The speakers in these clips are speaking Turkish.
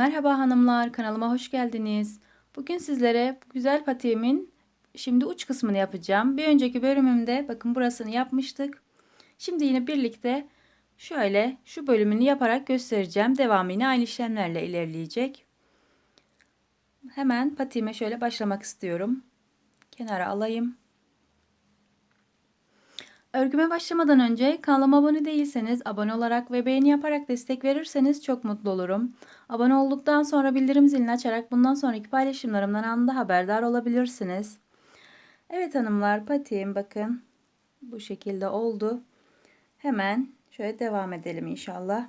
Merhaba hanımlar, kanalıma hoş geldiniz. Bugün sizlere güzel patiğimin şimdi uç kısmını yapacağım. Bir önceki bölümümde bakın burasını yapmıştık. Şimdi yine birlikte şöyle şu bölümünü yaparak göstereceğim. Devamı yine aynı işlemlerle ilerleyecek. Hemen patiğime şöyle başlamak istiyorum. Kenara alayım. Örgüme başlamadan önce kanalıma abone değilseniz abone olarak ve beğeni yaparak destek verirseniz çok mutlu olurum. Abone olduktan sonra bildirim zilini açarak bundan sonraki paylaşımlarımdan anında haberdar olabilirsiniz. Evet hanımlar patiğim bakın bu şekilde oldu. Hemen şöyle devam edelim inşallah.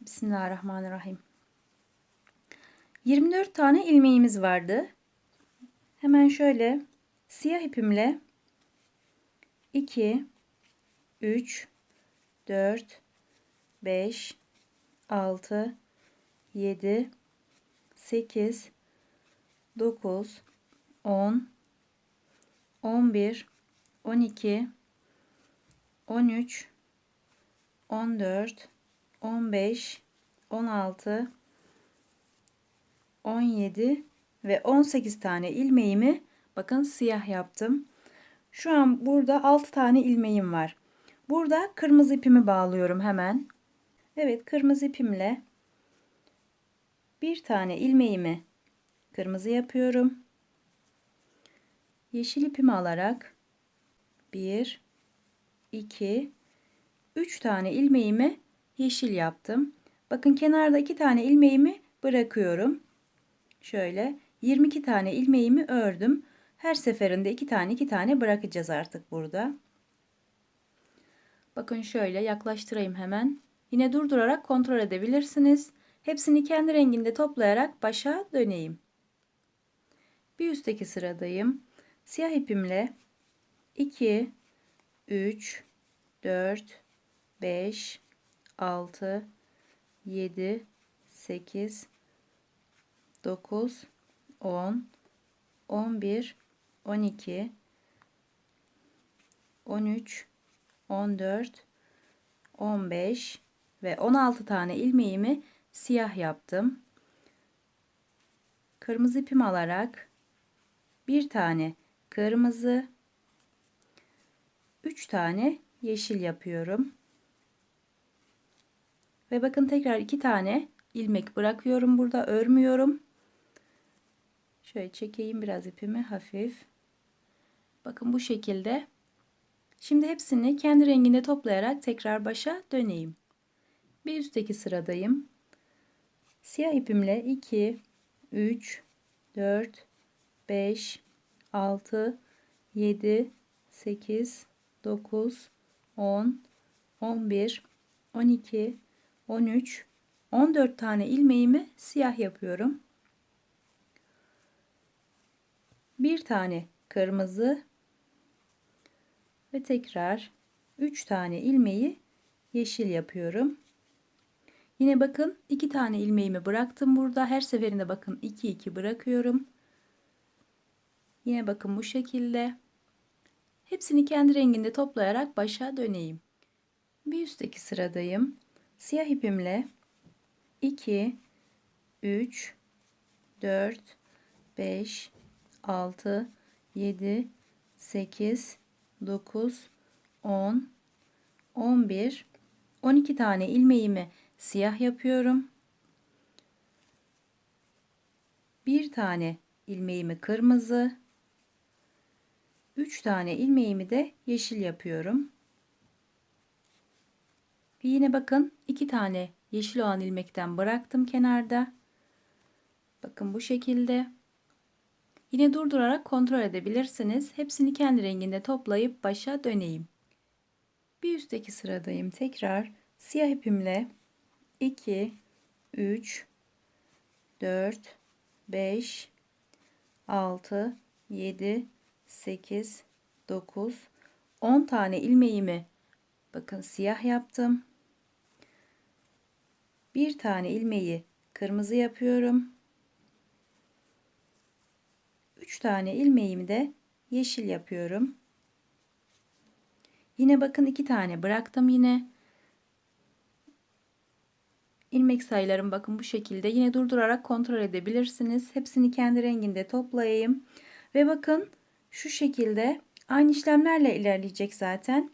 Bismillahirrahmanirrahim. 24 tane ilmeğimiz vardı. Hemen şöyle siyah ipimle 2 3 4 5 6 7 8 9 10 11 12 13 14 15 16 17 ve 18 tane ilmeğimi bakın siyah yaptım. Şu an burada 6 tane ilmeğim var. Burada kırmızı ipimi bağlıyorum hemen. Evet kırmızı ipimle bir tane ilmeğimi kırmızı yapıyorum. Yeşil ipimi alarak 1 2 3 tane ilmeğimi yeşil yaptım. Bakın kenarda 2 tane ilmeğimi bırakıyorum. Şöyle 22 tane ilmeğimi ördüm. Her seferinde iki tane iki tane bırakacağız artık burada. Bakın şöyle yaklaştırayım hemen. Yine durdurarak kontrol edebilirsiniz. Hepsini kendi renginde toplayarak başa döneyim. Bir üstteki sıradayım. Siyah ipimle 2 3 4 5 6 7 8 9 10 11 12 13 14 15 ve 16 tane ilmeğimi siyah yaptım. Kırmızı ipimi alarak bir tane kırmızı 3 tane yeşil yapıyorum. Ve bakın tekrar iki tane ilmek bırakıyorum burada örmüyorum. Şöyle çekeyim biraz ipimi hafif. Bakın bu şekilde. Şimdi hepsini kendi renginde toplayarak tekrar başa döneyim. Bir üstteki sıradayım. Siyah ipimle 2, 3, 4, 5, 6, 7, 8, 9, 10, 11, 12, 13, 14 tane ilmeğimi siyah yapıyorum. Bir tane kırmızı ve tekrar 3 tane ilmeği yeşil yapıyorum. Yine bakın 2 tane ilmeğimi bıraktım burada. Her seferinde bakın 2 2 bırakıyorum. Yine bakın bu şekilde. Hepsini kendi renginde toplayarak başa döneyim. Bir üstteki sıradayım. Siyah ipimle 2 3 4 5 6 7 8 9 10 11 12 tane ilmeğimi siyah yapıyorum. Bir tane ilmeğimi kırmızı, 3 tane ilmeğimi de yeşil yapıyorum. Ve yine bakın iki tane yeşil olan ilmekten bıraktım kenarda. Bakın bu şekilde. Yine durdurarak kontrol edebilirsiniz. Hepsini kendi renginde toplayıp başa döneyim. Bir üstteki sıradayım. Tekrar siyah ipimle 2, 3, 4, 5, 6, 7, 8, 9, 10 tane ilmeğimi bakın siyah yaptım. Bir tane ilmeği kırmızı yapıyorum. 3 tane ilmeğimi de yeşil yapıyorum. Yine bakın iki tane bıraktım yine. ilmek sayılarım bakın bu şekilde. Yine durdurarak kontrol edebilirsiniz. Hepsini kendi renginde toplayayım. Ve bakın şu şekilde aynı işlemlerle ilerleyecek zaten.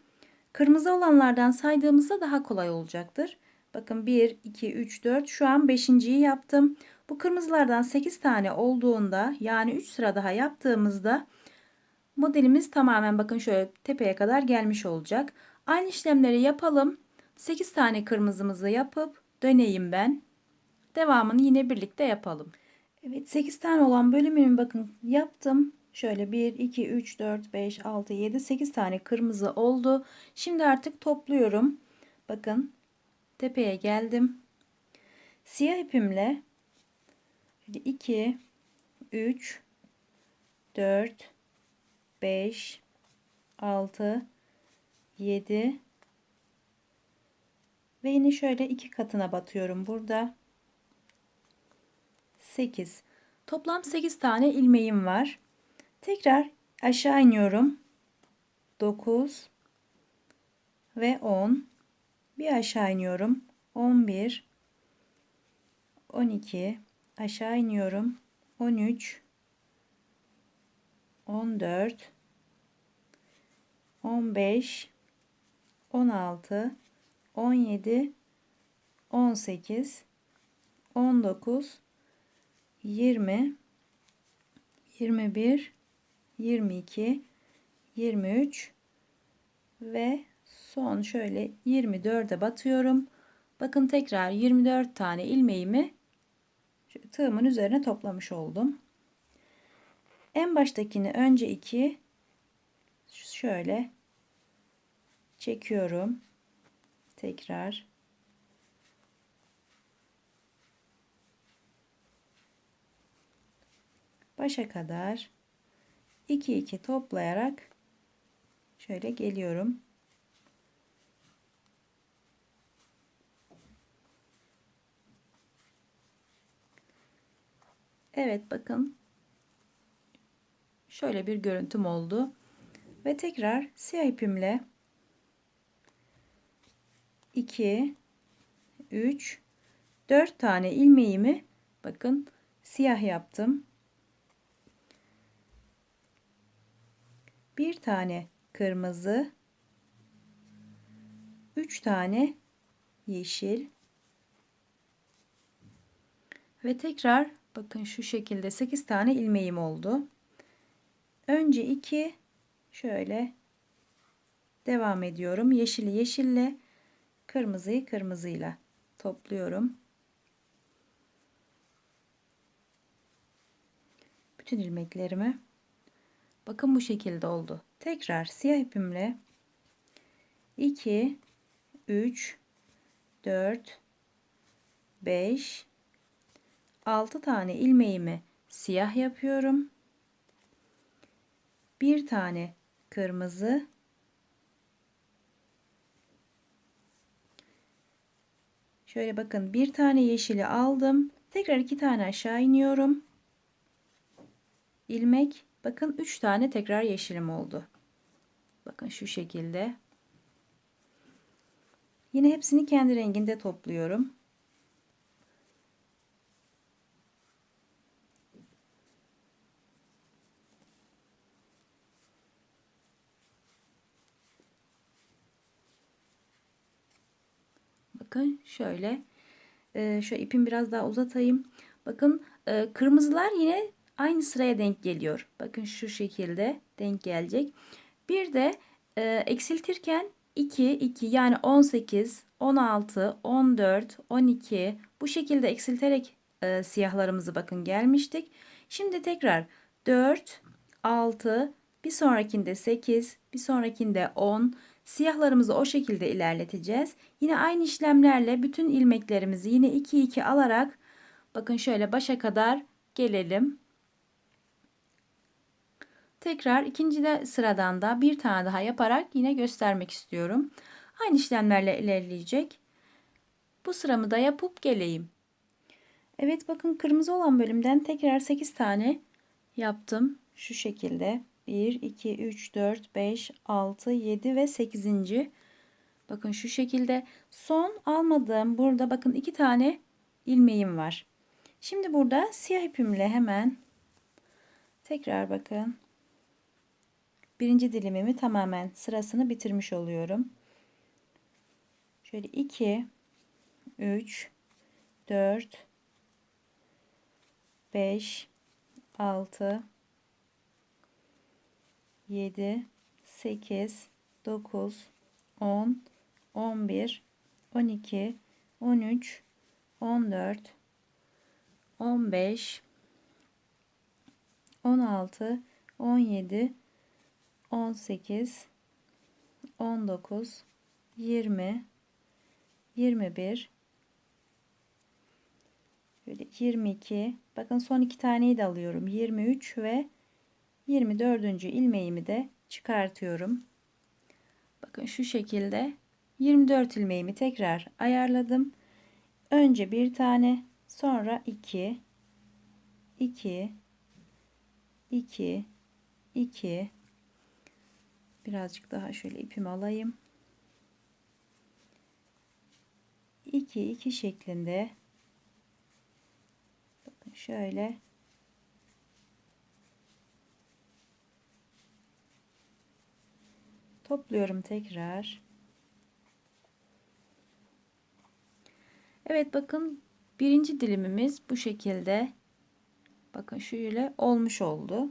Kırmızı olanlardan saydığımızda daha kolay olacaktır. Bakın 1, 2, 3, 4 şu an 5.yi yaptım. Bu kırmızılardan 8 tane olduğunda yani 3 sıra daha yaptığımızda modelimiz tamamen bakın şöyle tepeye kadar gelmiş olacak. Aynı işlemleri yapalım. 8 tane kırmızımızı yapıp döneyim ben. Devamını yine birlikte yapalım. Evet 8 tane olan bölümümü bakın yaptım. Şöyle 1, 2, 3, 4, 5, 6, 7, 8 tane kırmızı oldu. Şimdi artık topluyorum. Bakın tepeye geldim. Siyah ipimle 2, 3, 4, 5, 6, 7 ve yine şöyle iki katına batıyorum burada. 8. Toplam 8 tane ilmeğim var. Tekrar aşağı iniyorum. 9 ve 10. Bir aşağı iniyorum. 11 12 aşağı iniyorum. 13 14 15 16 17 18 19 20 21 22 23 ve son şöyle 24'e batıyorum. Bakın tekrar 24 tane ilmeğimi tığımın üzerine toplamış oldum. En baştakini önce 2 şöyle çekiyorum. Tekrar başa kadar 2 2 toplayarak şöyle geliyorum. Evet bakın. Şöyle bir görüntüm oldu. Ve tekrar siyah ipimle 2 3 4 tane ilmeğimi bakın siyah yaptım. Bir tane kırmızı, üç tane yeşil ve tekrar bakın şu şekilde 8 tane ilmeğim oldu. Önce 2 şöyle devam ediyorum. Yeşili yeşille, kırmızıyı kırmızıyla topluyorum. Bütün ilmeklerimi Bakın bu şekilde oldu. Tekrar siyah ipimle 2 3 4 5 6 tane ilmeğimi siyah yapıyorum. Bir tane kırmızı Şöyle bakın bir tane yeşili aldım. Tekrar iki tane aşağı iniyorum. ilmek Bakın 3 tane tekrar yeşilim oldu. Bakın şu şekilde. Yine hepsini kendi renginde topluyorum. Bakın şöyle. Ee, şöyle ipimi biraz daha uzatayım. Bakın e, kırmızılar yine aynı sıraya denk geliyor. Bakın şu şekilde denk gelecek. Bir de e, eksiltirken 2, 2 yani 18, 16, 14, 12 bu şekilde eksilterek e, siyahlarımızı bakın gelmiştik. Şimdi tekrar 4, 6, bir sonrakinde 8, bir sonrakinde 10. Siyahlarımızı o şekilde ilerleteceğiz. Yine aynı işlemlerle bütün ilmeklerimizi yine 2 2 alarak bakın şöyle başa kadar gelelim. Tekrar ikinci de sıradan da bir tane daha yaparak yine göstermek istiyorum. Aynı işlemlerle ilerleyecek. Bu sıramı da yapıp geleyim. Evet bakın kırmızı olan bölümden tekrar 8 tane yaptım. Şu şekilde 1, 2, 3, 4, 5, 6, 7 ve 8. Bakın şu şekilde son almadığım burada bakın iki tane ilmeğim var. Şimdi burada siyah ipimle hemen tekrar bakın. Birinci dilimimi tamamen sırasını bitirmiş oluyorum. Şöyle 2 3 4 5 6 7 8 9 10 11 12 13 14 15 16 17 18 19 20 21 böyle 22 bakın son iki taneyi de alıyorum. 23 ve 24. ilmeğimi de çıkartıyorum. Bakın şu şekilde 24 ilmeğimi tekrar ayarladım. Önce bir tane sonra 2 2 2 2 birazcık daha şöyle ipimi alayım. 2 2 şeklinde. Bakın şöyle topluyorum tekrar. Evet bakın birinci dilimimiz bu şekilde. Bakın şöyle olmuş oldu.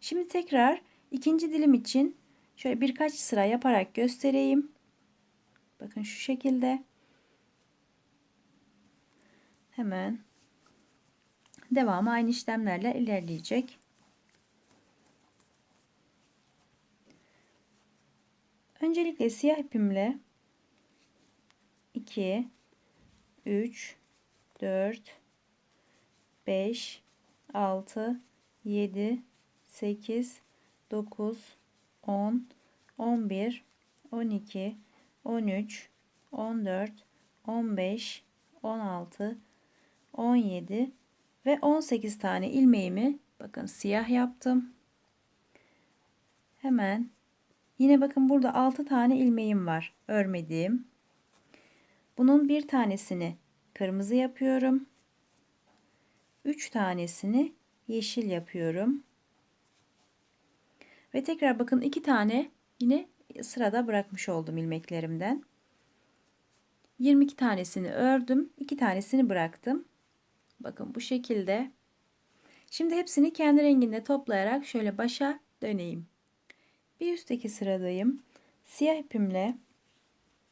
Şimdi tekrar ikinci dilim için şöyle birkaç sıra yaparak göstereyim. Bakın şu şekilde. Hemen devamı aynı işlemlerle ilerleyecek. Öncelikle siyah ipimle 2 3 4 5 6 7 8 9 10 11 12 13 14 15 16 17 ve 18 tane ilmeğimi bakın siyah yaptım. Hemen yine bakın burada 6 tane ilmeğim var örmediğim. Bunun bir tanesini kırmızı yapıyorum. 3 tanesini yeşil yapıyorum. Ve tekrar bakın 2 tane yine sırada bırakmış oldum ilmeklerimden. 22 tanesini ördüm. 2 tanesini bıraktım. Bakın bu şekilde. Şimdi hepsini kendi renginde toplayarak şöyle başa döneyim. Bir üstteki sıradayım. Siyah ipimle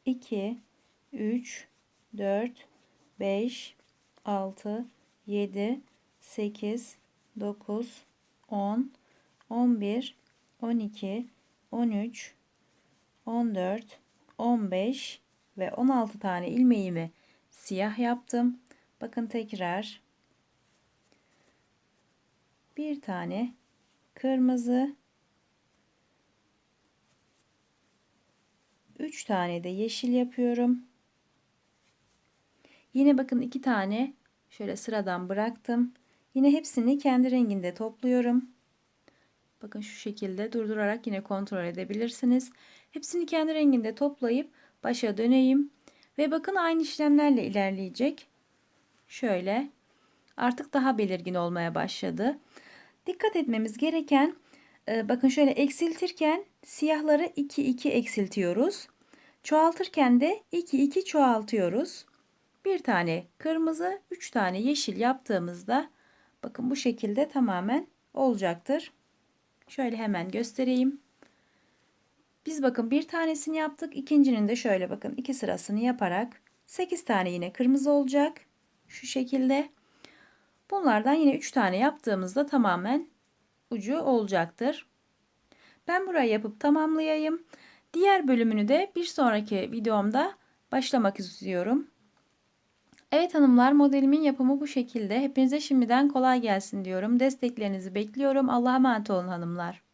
2, 3, 4, 5, 6, 7, 8, 9, 10, 11, 12, 13, 14, 15 ve 16 tane ilmeğimi siyah yaptım. Bakın tekrar bir tane kırmızı üç tane de yeşil yapıyorum. Yine bakın iki tane şöyle sıradan bıraktım. Yine hepsini kendi renginde topluyorum. Bakın şu şekilde durdurarak yine kontrol edebilirsiniz. Hepsini kendi renginde toplayıp başa döneyim. Ve bakın aynı işlemlerle ilerleyecek. Şöyle artık daha belirgin olmaya başladı. Dikkat etmemiz gereken bakın şöyle eksiltirken siyahları 2 2 eksiltiyoruz. Çoğaltırken de 2 2 çoğaltıyoruz. Bir tane kırmızı, 3 tane yeşil yaptığımızda bakın bu şekilde tamamen olacaktır. Şöyle hemen göstereyim. Biz bakın bir tanesini yaptık. ikincinin de şöyle bakın iki sırasını yaparak 8 tane yine kırmızı olacak. Şu şekilde. Bunlardan yine 3 tane yaptığımızda tamamen ucu olacaktır. Ben burayı yapıp tamamlayayım. Diğer bölümünü de bir sonraki videomda başlamak istiyorum. Evet hanımlar modelimin yapımı bu şekilde. Hepinize şimdiden kolay gelsin diyorum. Desteklerinizi bekliyorum. Allah'a emanet olun hanımlar.